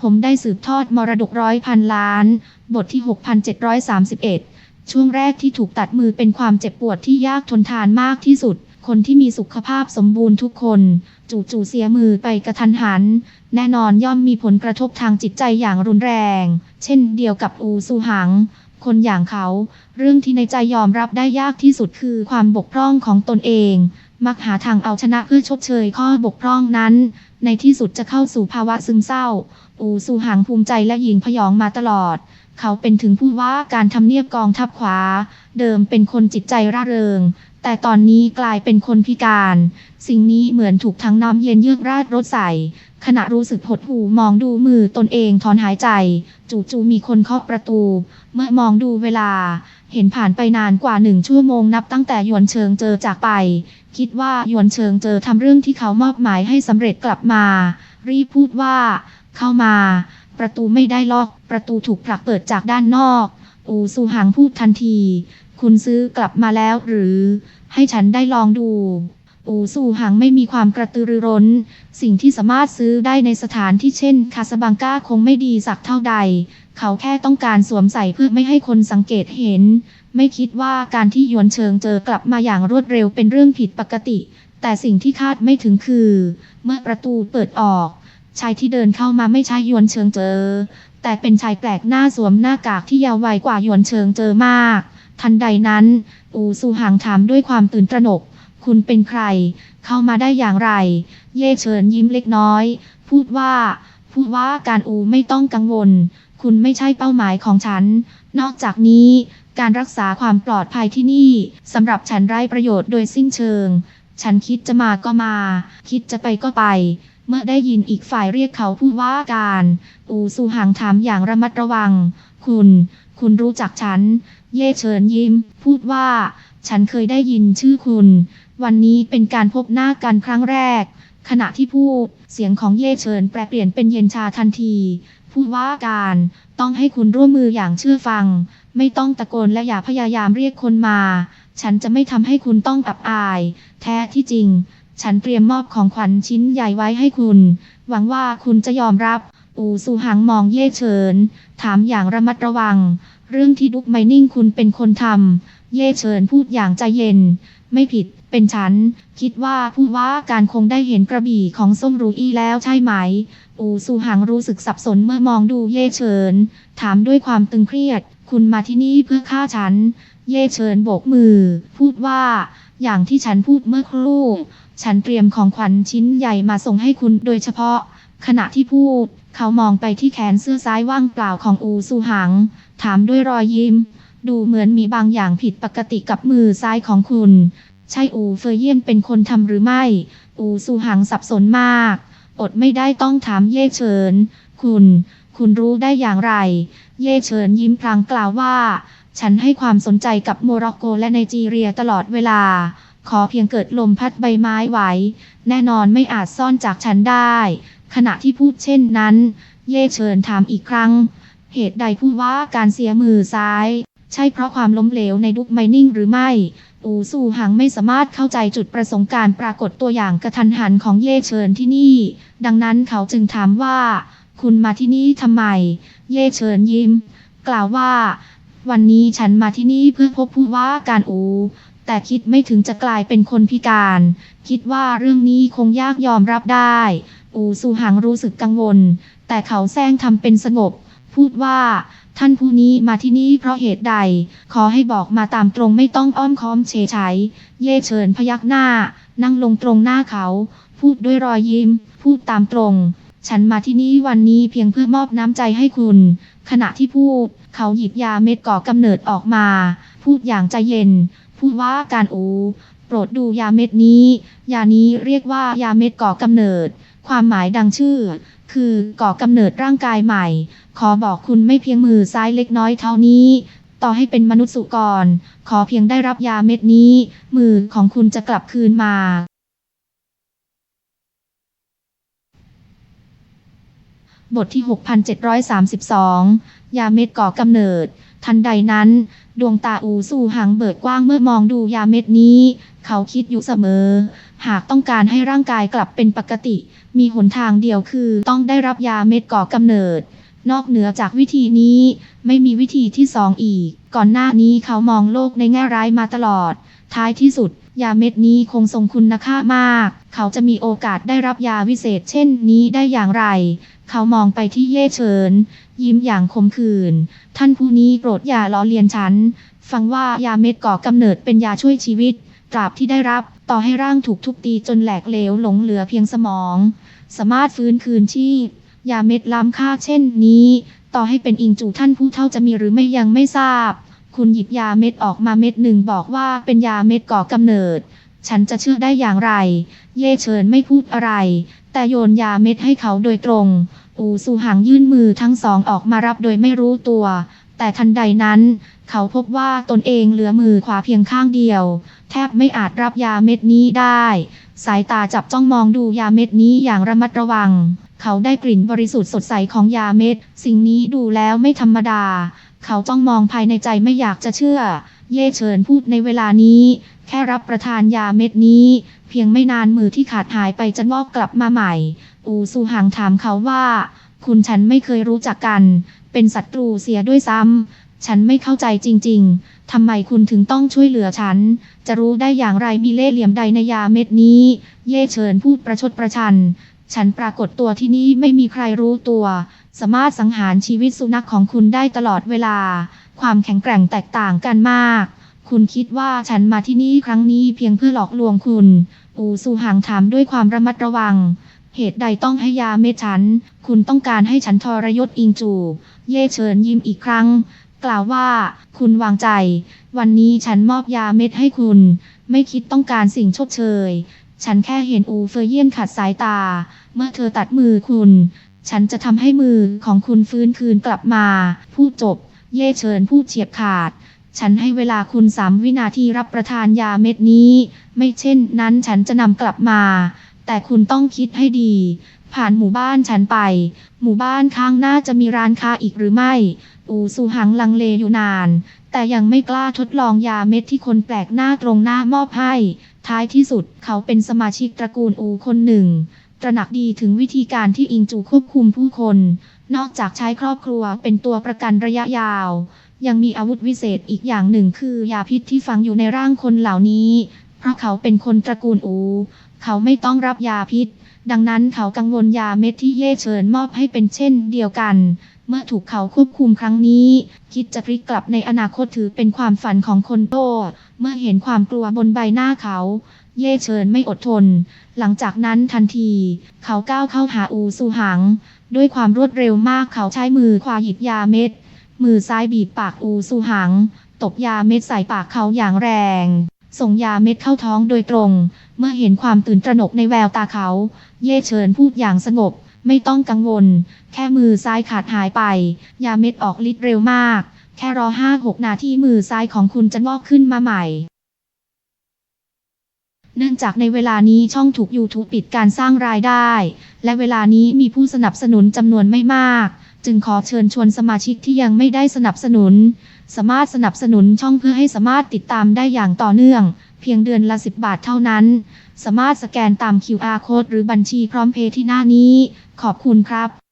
ผมได้สืบทอดมรดกร้อยพันล้าน บทที่ 6731 ช่วงแรกที่ถูกตัดมือเป็นความเจ็บปวดที่ยากทนทานมากที่สุด คนที่มีสุขภาพสมบูรณ์ทุกคน จู่ๆเสียมือไปกระทันหัน แน่นอนย่อมมีผลกระทบทางจิตใจอย่างรุนแรง เช่นเดียวกับอูซูหัง คนอย่างเขา เรื่องที่ในใจยอมรับได้ยากที่สุดคือความบกพร่องของตนเอง มักหาทางเอาชนะเพื่อชดเชยข้อบกพร่องนั้น ในที่สุดจะเข้าสู่ภาวะซึมเศร้า อูซูหังภูมิใจและหญิงพยองมาตลอด เขาเป็นถึงผู้ว่าการทำเนียบกองทัพขวา เดิมเป็นคนจิตใจร่าเริง แต่ตอนนี้กลายเป็นคนพิการ สิ่งนี้เหมือนถูกทั้งน้ำเย็นเยือกราดรถใส่ ขณะรู้สึกหดหู่มองดูมือตนเองถอนหายใจ จู่ๆมีคนเคาะประตู เมื่อมองดูเวลา เห็นผ่านไปนานกว่าหนึ่งชั่วโมงนับตั้งแต่หยวนเชิงเจอจากไป คิดว่าหยวนเชิงเจอทำเรื่องที่เขามอบหมายให้สำเร็จกลับมา รีบพูดว่า เข้ามา ประตูไม่ได้ล็อก ประตูถูกผลักเปิดจากด้านนอก อูซูหังพูดทันที คุณซื้อกลับมาแล้วหรือ ให้ฉันได้ลองดูอูซูหังไม่มีความกระตือรือร้น สิ่งที่สามารถซื้อได้ในสถานที่เช่น คาสบังกาคงไม่ดีสักเท่าใด เขาแค่ต้องการสวมใส่เพื่อไม่ให้คนสังเกตเห็น ไม่คิดว่าการที่ยวนเชิงเจอกลับมาอย่างรวดเร็วเป็นเรื่องผิดปกติ แต่สิ่งที่คาดไม่ถึงคือ เมื่อประตูเปิดออก ชายที่เดินเข้ามาไม่ใช่ยวนเชิงเจอ แต่เป็นชายแปลกหน้าสวมหน้ากากที่ยาววัยกว่ายวนเชิงเจอมาก ทันใดนั้น อูซูหังถามด้วยความตื่นตระหนก คุณเป็นใคร เข้ามาได้อย่างไร เย่เฉินยิ้มเล็กน้อย พูดว่า พูดว่าการอูไม่ต้องกังวล คุณไม่ใช่เป้าหมายของฉัน นอกจากนี้ การรักษาความปลอดภัยที่นี่สำหรับฉันไร้ประโยชน์โดยสิ้นเชิง ฉันคิดจะมาก็มา คิดจะไปก็ไป เมื่อได้ยินอีกฝ่ายเรียกเขาพูดว่าการ อูซูหังถามอย่างระมัดระวัง คุณ คุณรู้จักฉัน เย่เฉินยิ้ม พูดว่า ฉันเคยได้ยินชื่อคุณ วันนี้เป็นการพบหน้ากันครั้งแรกขณะที่พูด เสียงของเย่เฉินแปลเปลี่ยนเป็นเย็นชาทันที พูดว่าการต้องให้คุณร่วมมืออย่างเชื่อฟัง ไม่ต้องตะโกนและอย่าพยายามเรียกคนมา ฉันจะไม่ทำให้คุณต้องอับอาย แท้ที่จริง ฉันเตรียมมอบของขวัญชิ้นใหญ่ไว้ให้คุณ หวังว่าคุณจะยอมรับ อูซูหังมองเย่เฉิน ถามอย่างระมัดระวัง เรื่องที่ดุกไมนิ่งคุณเป็นคนทำ เย่เฉินพูดอย่างใจเย็น ไม่ผิด เป็นฉัน คิดว่าผู้ว่าการคงได้เห็นกระบี่ของส้มรูอี้แล้วใช่ไหม อูซูหังรู้สึกสับสนเมื่อมองดูเย่เฉิน ถามด้วยความตึงเครียด คุณมาที่นี่เพื่อฆ่าฉัน เย่เฉินโบกมือ พูดว่า อย่างที่ฉันพูดเมื่อครู่ ฉันเตรียมของขวัญชิ้นใหญ่มาส่งให้คุณโดยเฉพาะ ขณะที่พูด เขามองไปที่แขนเสื้อซ้ายว่างเปล่าของอูซูหังถามด้วยรอยยิ้มดูเหมือนมีบางอย่างผิดปกติกับมือซ้ายของคุณ ใช่อูเฟยเยี่ยนเป็นคนทำหรือไม่ อูซูหังสับสนมาก อดไม่ได้ต้องถามเย่เฉิน คุณ คุณรู้ได้อย่างไร เย่เฉินยิ้มพลางกล่าวว่า ฉันให้ความสนใจกับโมร็อกโกและไนจีเรียตลอดเวลา ขอเพียงเกิดลมพัดใบไม้ไหว แน่นอนไม่อาจซ่อนจากฉันได้ ขณะที่พูดเช่นนั้น เย่เฉินถามอีกครั้ง เหตุใดพูดว่าการเสียมือซ้าย ใช่เพราะความล้มเหลวในดุกไมนิ่งหรือไม่ อูสู่หังไม่สามารถเข้าใจจุดประสงค์การปรากฏตัวอย่างกระทันหันของเย่เฉินที่นี่ ดังนั้นเขาจึงถามว่า คุณมาที่นี่ทำไม เย่เฉินยิ้ม กล่าวว่า วันนี้ฉันมาที่นี่เพื่อพบผู้ว่าการอู แต่คิดไม่ถึงจะกลายเป็นคนพิการ คิดว่าเรื่องนี้คงยากยอมรับได้ อูสู่หังรู้สึกกังวล แต่เขาแซงทำเป็นสงบ พูดว่า ท่านผู้นี้มาที่นี่เพราะเหตุใด ขอให้บอกมาตามตรงไม่ต้องอ้อมค้อมเฉยฉเย่เฉินพยักหน้า นั่งลงตรงหน้าเขา พูดด้วยรอยยิ้ม พูดตามตรง ฉันมาที่นี่วันนี้เพียงเพื่อมอบน้ำใจให้คุณ ขณะที่พูด เขาหยิบยาเม็ดก่อกำเนิดออกมา พูดอย่างใจเย็น พูดว่าการอู โปรดดูยาเม็ดนี้ ยานี้เรียกว่ายาเม็ดก่อกำเนิด ความหมายดังชื่อ คือก่อกำเนิดร่างกายใหม่ ขอบอกคุณไม่เพียงมือซ้ายเล็กน้อยเท่านี้ ต่อให้เป็นมนุษย์สุกร ขอเพียงได้รับยาเม็ดนี้ มือของคุณจะกลับคืนมาบทที่ 6732 ยาเม็ดก่อกำเนิด ทันใดนั้น ดวงตาอูสู่หังเบิกกว้างเมื่อมองดูยาเม็ดนี้ เขาคิดอยู่เสมอ หากต้องการให้ร่างกายกลับเป็นปกติ มีหนทางเดียวคือต้องได้รับยาเม็ดก่อกำเนิด นอกเหนือจากวิธีนี้ ไม่มีวิธีที่สองอีก ก่อนหน้านี้เขามองโลกในแง่ร้ายมาตลอด ท้ายที่สุด ยาเม็ดนี้คงทรงคุณค่ามาก เขาจะมีโอกาสได้รับยาวิเศษเช่นนี้ได้อย่างไร เขามองไปที่เย่เฉิน ยิ้มอย่างขมขื่น ท่านผู้นี้โปรดอย่าล้อเลียนฉัน ฟังว่ายาเม็ดก่อกำเนิดเป็นยาช่วยชีวิต ตราบที่ได้รับ ต่อให้ร่างถูกทุบตีจนแหลกเหลวหลงเหลือเพียงสมอง สามารถฟื้นคืนชีพ ยาเม็ดล้ำค่าเช่นนี้ ต่อให้เป็นอิงจูท่านผู้เท่าจะมีหรือไม่ยังไม่ทราบ คุณหยิบยาเม็ดออกมาเม็ดหนึ่งบอกว่าเป็นยาเม็ดก่อกำเนิด ฉันจะเชื่อได้อย่างไร เย่เฉินไม่พูดอะไร แต่โยนยาเม็ดให้เขาโดยตรง อูซูหังยื่นมือทั้งสองออกมารับโดยไม่รู้ตัว แต่ทันใดนั้น เขาพบว่าตนเองเหลือมือขวาเพียงข้างเดียว แทบไม่อาจรับยาเม็ดนี้ได้ สายตาจับจ้องมองดูยาเม็ดนี้อย่างระมัดระวัง เขาได้กลิ่นบริสุทธิ์สดใสของยาเม็ด สิ่งนี้ดูแล้วไม่ธรรมดา เขาจ้องมองภายในใจไม่อยากจะเชื่อ เย่เฉินพูดในเวลานี้ แค่รับประทานยาเม็ดนี้ เพียงไม่นานมือที่ขาดหายไปจะงอกกลับมาใหม่ อูซูหังถามเขาว่า คุณฉันไม่เคยรู้จักกัน เป็นศัตรูเสียด้วยซ้ำ ฉันไม่เข้าใจจริง ๆ ทำไมคุณถึงต้องช่วยเหลือฉัน จะรู้ได้อย่างไรมีเล่เหลี่ยมใดในยาเม็ดนี้ เย่เฉินพูดประชดประชัน ฉันปรากฏตัวที่นี่ไม่มีใครรู้ตัว สามารถสังหารชีวิตสุนัขของคุณได้ตลอดเวลา ความแข็งแกร่งแตกต่างกันมาก คุณคิดว่าฉันมาที่นี่ครั้งนี้เพียงเพื่อหลอกลวงคุณ อูซูหางถามด้วยความระมัดระวัง เหตุใดต้องให้ยาเม็ดฉัน คุณต้องการให้ฉันทรยศอิงจู เย่เฉินยิ้มอีกครั้ง กล่าวว่า คุณวางใจ วันนี้ฉันมอบยาเม็ดให้คุณ ไม่คิดต้องการสิ่งชดเชย ฉันแค่เห็นอูเฟยเยี่ยนขัดสายตา เมื่อเธอตัดมือคุณ ฉันจะทำให้มือของคุณฟื้นคืนกลับมา พูดจบ เย่เฉินพูดเฉียบขาด ฉันให้เวลาคุณสามวินาทีรับประทานยาเม็ดนี้ ไม่เช่นนั้นฉันจะนำกลับมา แต่คุณต้องคิดให้ดี ผ่านหมู่บ้านฉันไป หมู่บ้านข้างหน้าจะมีร้านค้าอีกหรือไม่ อูซูหังลังเลอยู่นาน แต่ยังไม่กล้าทดลองยาเม็ดที่คนแปลกหน้าตรงหน้ามอบให้ ท้ายที่สุดเขาเป็นสมาชิกตระกูลอูคนหนึ่ง ตระหนักดีถึงวิธีการที่อิงจูควบคุมผู้คน นอกจากใช้ครอบครัวเป็นตัวประกันระยะยาว ยังมีอาวุธวิเศษอีกอย่างหนึ่งคือยาพิษที่ฝังอยู่ในร่างคนเหล่านี้ เพราะเขาเป็นคนตระกูลอู เขาไม่ต้องรับยาพิษ ดังนั้นเขากังวลยาเม็ดที่เย่เฉินมอบให้เป็นเช่นเดียวกัน เมื่อถูกเขาควบคุมครั้งนี้ คิดจะพลิกกลับในอนาคตถือเป็นความฝันของคนโตเมื่อเห็นความกลัวบนใบหน้าเขาเย่เฉินไม่อดทน หลังจากนั้นทันที เขาก้าวเข้าหาอูซูหัง ด้วยความรวดเร็วมากเขาใช้มือขวาหยิบยาเม็ด มือซ้ายบีบปากอูซูหัง ตบยาเม็ดใส่ปากเขาอย่างแรง ส่งยาเม็ดเข้าท้องโดยตรง เมื่อเห็นความตื่นตระหนกในแววตาเขา เย่เฉินพูดอย่างสงบ ไม่ต้องกังวล แค่มือซ้ายขาดหายไป ยาเม็ดออกฤทธิ์เร็วมาก แค่รอห้าหกนาทีมือซ้ายของคุณจะงอกขึ้นมาใหม่ เนื่องจากในเวลานี้ช่องถูก YouTube ปิดการสร้างรายได้ และเวลานี้มีผู้สนับสนุนจำนวนไม่มาก จึงขอเชิญชวนสมาชิกที่ยังไม่ได้สนับสนุน สามารถสนับสนุนช่องเพื่อให้สามารถติดตามได้อย่างต่อเนื่อง เพียงเดือนละ 10 บาทเท่านั้น สามารถสแกนตาม QR code หรือบัญชีพร้อมเพย์ที่หน้านี้ ขอบคุณครับ